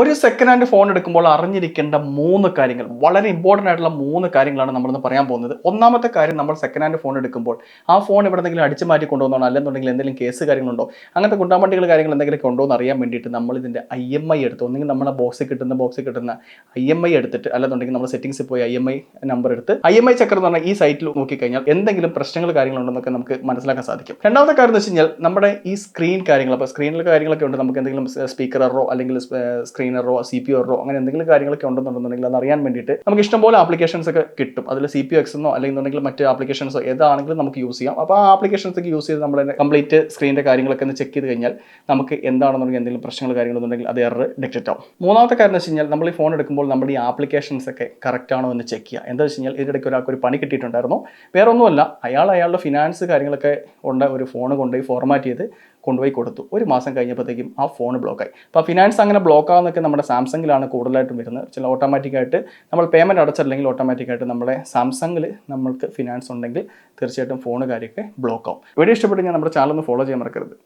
ഒരു second hand phone എടുക്കുമ്പോൾ അറിഞ്ഞിരിക്കേണ്ട മൂന്ന് കാര്യങ്ങൾ. വളരെ ഇമ്പോർട്ടന്റ് ആയിട്ടുള്ള മൂന്ന് കാര്യങ്ങളാണ് നമ്മളിന്ന് പറയാൻ പോകുന്നത്. ഒന്നാമത്തെ കാര്യം നമ്മൾ സെക്കൻഡ് ഹാൻഡ് ഫോൺ എടുക്കുമ്പോൾ ആ ഫോൺ ഇവിടെ എന്തെങ്കിലും അടിച്ചു മാറ്റി കൊണ്ടുവന്നോ അല്ലെന്നുണ്ടെങ്കിൽ എന്തെങ്കിലും കേസ് കാര്യങ്ങളുണ്ടോ? അങ്ങനത്തെ കുണ്ടാമണ്ടികൾ കാര്യങ്ങൾ എന്തെങ്കിലും ഉണ്ടോ എന്ന് അറിയാൻ വേണ്ടിയിട്ട് നമ്മൾ ഇതിന്റെ ഐ എം ഐ എടുത്ത്. ഒന്നെങ്കിൽ നമ്മളെ ബോക്സിൽ കിട്ടുന്ന ബോക്സിൽ കിട്ടുന്ന ഐ എം ഐ എടുത്തിട്ട് അല്ലെന്നുണ്ടെങ്കിൽ നമ്മൾ സെറ്റിംഗ്സിൽ പോയി ഐ എം ഐ നമ്പർ എടുത്ത് ഐ എം ഐ ചക്കർ എന്ന് പറഞ്ഞാൽ ഈ സൈറ്റിൽ നോക്കിക്കഴിഞ്ഞാൽ എന്തെങ്കിലും പ്രശ്നങ്ങൾ കാര്യങ്ങളുണ്ടെന്നൊക്കെ നമുക്ക് മനസ്സിലാക്കാൻ സാധിക്കും. രണ്ടാമത്തെ കാര്യം എന്ന് വെച്ച് കഴിഞ്ഞാൽ നമ്മുടെ ഈ സ്ക്രീൻ കാര്യങ്ങൾ അപ്പോൾ സ്ക്രീനിലെ കാര്യങ്ങളൊക്കെ ഉണ്ട്. നമുക്ക് എന്തെങ്കിലും സ്പീക്കർ എറോ അല്ലെങ്കിൽ screen error C P error അങ്ങനെ എന്തെങ്കിലും കാര്യങ്ങളൊക്കെ ഉണ്ടെന്നുണ്ടെന്നുണ്ടെങ്കിൽ അത് അറിയാൻ വേണ്ടിയിട്ട് നമുക്ക് ഇഷ്ടംപോലെ ആപ്ലിക്കേഷൻസ് ഒക്കെ കിട്ടും. അതിൽ സി പി എക്സ് എന്നോ അല്ലെങ്കിൽ മറ്റ് ആപ്ലിക്കേഷൻസോ ഏതാണെങ്കിലും നമുക്ക് യൂസ് ചെയ്യാം. അപ്പോൾ ആ ആപ്ലിക്കേഷൻസ് ഒക്കെ യൂസ് ചെയ്ത് നമ്മൾ കംപ്ലീറ്റ് സ്ക്രീനിന്റെ കാര്യങ്ങളൊക്കെ ഒന്ന് ചെക്ക് ചെയ്ത് കഴിഞ്ഞാൽ നമുക്ക് എന്താണെന്നുണ്ടെങ്കിൽ എന്തെങ്കിലും പ്രശ്നങ്ങൾ കാര്യങ്ങളുണ്ടെങ്കിൽ അത് എറർ ഡിറ്റക്റ്റ് ആവും. മൂന്നാമത്തെ കാര്യം എന്ന് വെച്ച് കഴിഞ്ഞാൽ നമ്മൾ ഈ ഫോൺ എടുക്കുമ്പോൾ നമ്മുടെ ഈ ആപ്ലിക്കേഷൻസ് ഒക്കെ കറക്റ്റ് ആണോ എന്ന് ചെക്ക് ചെയ്യുക. എന്താ വെച്ച് കഴിഞ്ഞാൽ ഇതിനിടയ്ക്ക് ഒരാൾക്ക് ഒരു പണി കിട്ടിയിട്ടുണ്ടായിരുന്നു. വേറെ ഒന്നുമല്ല അയാൾ അയാളുടെ ഫിനാൻസ് കാര്യങ്ങളൊക്കെ ഉണ്ട് ഒരു ഫോൺ കൊണ്ട് ഫോർമാറ്റ് ചെയ്ത് കൊണ്ടുപോയി കൊടുത്തു. ഒരു മാസം കഴിഞ്ഞപ്പോഴത്തേക്കും ആ ഫോൺ ബ്ലോക്കായി അപ്പോൾ ഫിനാൻസ് അങ്ങനെ ബ്ലോക്ക് ആവുന്നൊക്കെ നമ്മുടെ സാംസങ്ങിലാണ് കൂടുതലായിട്ടും വരുന്നത്. ചില ഓട്ടോമാറ്റിക്കായിട്ട് നമ്മൾ പേയ്മെന്റ് അടച്ചില്ലെങ്കിൽ ഓട്ടോമാറ്റിക്കായിട്ട് നമ്മളെ സാംസങ്ങിൽ നമ്മൾക്ക് ഫിനാൻസ് ഉണ്ടെങ്കിൽ തീർച്ചയായിട്ടും ഫോൺ കാര്യമൊക്കെ ബ്ലോക്ക് ആവും. വീഡിയോ ഇഷ്ടപ്പെട്ടെങ്കിൽ നമ്മുടെ ചാനൽ ഒന്ന് ഫോളോ ചെയ്യാൻ മറക്കരുത്.